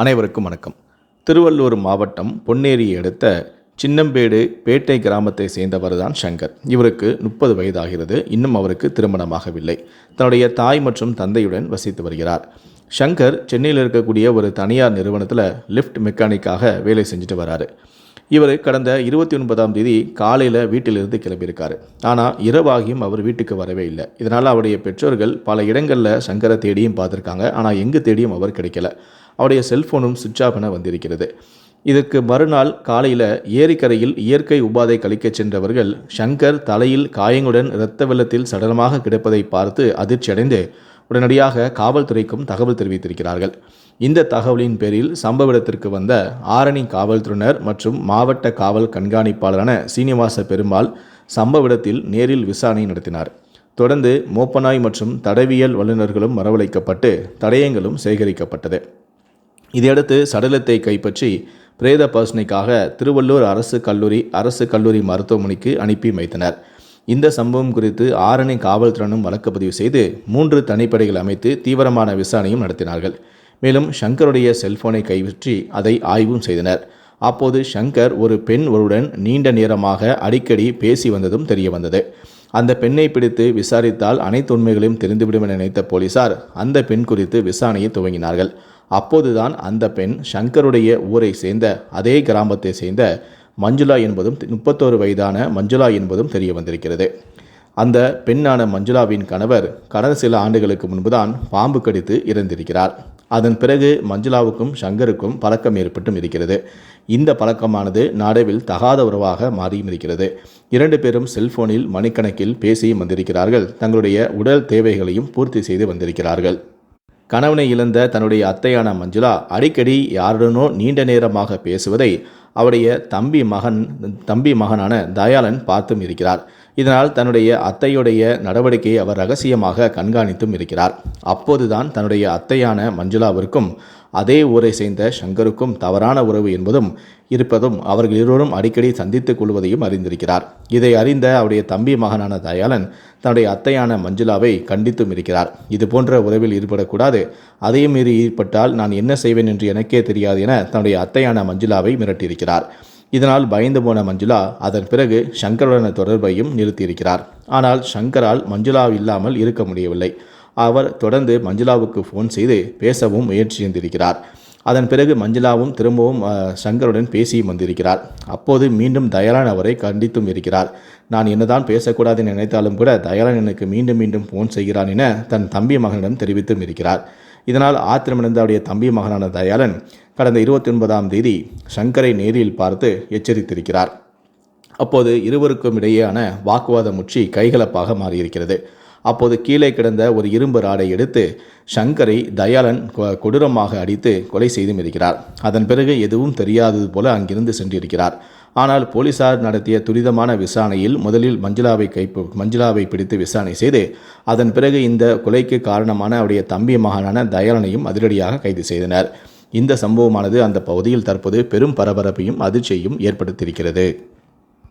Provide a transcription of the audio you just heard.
அனைவருக்கும் வணக்கம். திருவள்ளூர் மாவட்டம் பொன்னேரியை அடுத்த சின்னம்பேடு பேட்டை கிராமத்தை சேர்ந்தவர் தான் சங்கர். இவருக்கு முப்பது வயதாகிறது. இன்னும் அவருக்கு திருமணமாகவில்லை. தன்னுடைய தாய் மற்றும் தந்தையுடன் வசித்து வருகிறார். சங்கர் சென்னையில் இருக்கக்கூடிய ஒரு தனியார் நிறுவனத்தில் லிஃப்ட் மெக்கானிக்காக வேலை செஞ்சுட்டு வராரு. இவர் கடந்த இருபத்தி ஒன்பதாம் தேதி காலையில் வீட்டிலிருந்து கிளம்பியிருக்காரு. ஆனால் இரவாகியும் அவர் வீட்டுக்கு வரவே இல்லை. இதனால் அவருடைய பெற்றோர்கள் பல இடங்களில் சங்கரை தேடியும் பார்த்துருக்காங்க. ஆனால் எங்கு தேடியும் அவர் கிடைக்கல. அவருடைய செல்ஃபோனும் சுவிட்ச் ஆஃப் என வந்திருக்கிறது. இதற்கு மறுநாள் காலையில் ஏரிக்கரையில் இயற்கை உபாதை கழிக்கச் சென்றவர்கள் சங்கர் தலையில் காயங்களுடன் இரத்த வெள்ளத்தில் சடலமாக கிடப்பதை பார்த்து அதிர்ச்சியடைந்து உடனடியாக காவல்துறைக்கும் தகவல் தெரிவித்திருக்கிறார்கள். இந்த தகவலின் பேரில் சம்பவ இடத்திற்கு வந்த ஆரணி காவல்துறையினர் மற்றும் மாவட்ட காவல் கண்காணிப்பாளரான சீனிவாச பெருமாள் சம்பவ இடத்தில் நேரில் விசாரணை நடத்தினார். தொடர்ந்து மோப்பனாய் மற்றும் தடவியல் வல்லுநர்களும் வரவழைக்கப்பட்டு தடயங்களும் சேகரிக்கப்பட்டது. இதையடுத்து சடலத்தை கைப்பற்றி பிரேத பரிசனைக்காக திருவள்ளூர் அரசு கல்லூரி அரசு கல்லூரி மருத்துவமனைக்கு அனுப்பி வைத்தனர். இந்த சம்பவம் குறித்து ஆரணி காவல்துறையினரும் வழக்கு பதிவு செய்து மூன்று தனிப்படைகள் அமைத்து தீவிரமான விசாரணையும் நடத்தினார்கள். மேலும் ஷங்கருடைய செல்போனை கைப்பற்றி அதை ஆய்வும் செய்தனர். அப்போது ஷங்கர் ஒரு பெண் ஒருவருடன் நீண்ட நேரமாக அடிக்கடி பேசி வந்ததும் தெரிய வந்தது. அந்த பெண்ணை பிடித்து விசாரித்தால் அனைத்து உண்மைகளையும் தெரிந்துவிடும் என நினைத்த போலீசார் அந்த பெண் குறித்து விசாரணையை துவங்கினார்கள். அப்போதுதான் அந்த பெண் ஷங்கருடைய ஊரை சேர்ந்த அதே கிராமத்தை சேர்ந்த மஞ்சுளா என்பதும் முப்பத்தோரு வயதான மஞ்சுளா என்பதும் தெரிய வந்திருக்கிறது. அந்த பெண்ணான மஞ்சுளாவின் கணவர் கடந்த சில ஆண்டுகளுக்கு முன்புதான் பாம்பு கடித்து இறந்திருக்கிறார். அதன் பிறகு மஞ்சுளாவுக்கும் ஷங்கருக்கும் பழக்கம் ஏற்பட்டும் இருக்கிறது. இந்த பழக்கமானது நாடவில் தகாத உறவாக மாறியும் இருக்கிறது. இரண்டு பேரும் செல்போனில் மணிக்கணக்கில் பேசியும் வந்திருக்கிறார்கள். தங்களுடைய உடல் தேவைகளையும் பூர்த்தி செய்து வந்திருக்கிறார்கள். கணவனை இழந்த தன்னுடைய அத்தையான மஞ்சுளா அடிக்கடி யாருடனோ நீண்ட நேரமாக பேசுவதை அவருடைய தம்பி மகன் தம்பி மகனான தயாளன் பார்த்தும் இருக்கிறார். இதனால் தன்னுடைய அத்தையுடைய நடவடிக்கையை அவர் ரகசியமாக கண்காணித்தும் இருக்கிறார். அப்போதுதான் தன்னுடைய அத்தையான மஞ்சுளாவிற்கும் அதே ஊரை சேர்ந்த சங்கருக்கும் தவறான உறவு என்பதும் இருப்பதும் அவர்கள் இருவரும் அடிக்கடி சந்தித்துக் கொள்வதையும் அறிந்திருக்கிறார். இதை அறிந்த அவருடைய தம்பி மகனான தயாளன் தன்னுடைய அத்தையான மஞ்சுளாவை கண்டித்தும் இருக்கிறார். இது போன்ற உறவில் ஈடுபடக்கூடாது. அதையும் மீறி ஈடுபட்டால் நான் என்ன செய்வேன் என்று எனக்கே தெரியாது என தன்னுடைய அத்தையான மஞ்சுளாவை மிரட்டியிருக்கிறார். இதனால் பயந்து போன மஞ்சுளா அதன் பிறகு சங்கருடன தொடர்பையும் நிறுத்தியிருக்கிறார். ஆனால் சங்கரால் மஞ்சுளா இல்லாமல் இருக்க முடியவில்லை. அவர் தொடர்ந்து மஞ்சுளாவுக்கு ஃபோன் செய்து பேசவும் முயற்சியிருந்திருக்கிறார் அதன் பிறகு மஞ்சுளாவும் திரும்பவும் சங்கருடன் பேசியும் வந்திருக்கிறார். அப்போது மீண்டும் தயாளன் அவரை கண்டித்தும் இருக்கிறார். நான் என்னதான் பேசக்கூடாது நினைத்தாலும் கூட தயாளன் எனக்கு மீண்டும் மீண்டும் ஃபோன் செய்கிறான் என தன் தம்பி மகனிடம் தெரிவித்தும் இருக்கிறார். இதனால் ஆத்திரமடைந்த அவருடைய தம்பி மகனான தயாளன் கடந்த இருபத்தி ஒன்பதாம் தேதி சங்கரை நேரில் பார்த்து எச்சரித்திருக்கிறார். அப்போது இருவருக்கும் இடையேயான வாக்குவாதம் முற்றி கைகலப்பாக மாறியிருக்கிறது. அப்போது கீழே கிடந்த ஒரு இரும்பு ராடை எடுத்து சங்கரை தயாளன் கொ- கொடூரமாக அடித்து கொலை செய்தும் இருக்கிறார் அதன் பிறகு எதுவும் தெரியாதது போல அங்கிருந்து சென்றிருக்கிறார். ஆனால் போலீசார் நடத்திய துரிதமான விசாரணையில் முதலில் மஞ்சுளாவை கைப்பு மஞ்சுளாவை பிடித்து விசாரணை செய்து அதன் பிறகு இந்த கொலைக்கு காரணமான அவருடைய தம்பி மகனான தயாளனையும் அதிரடியாக கைது செய்தனர். இந்த சம்பவமானது அந்த பகுதியில் தற்போது பெரும் பரபரப்பையும் அதிர்ச்சியையும் ஏற்படுத்தியிருக்கிறது.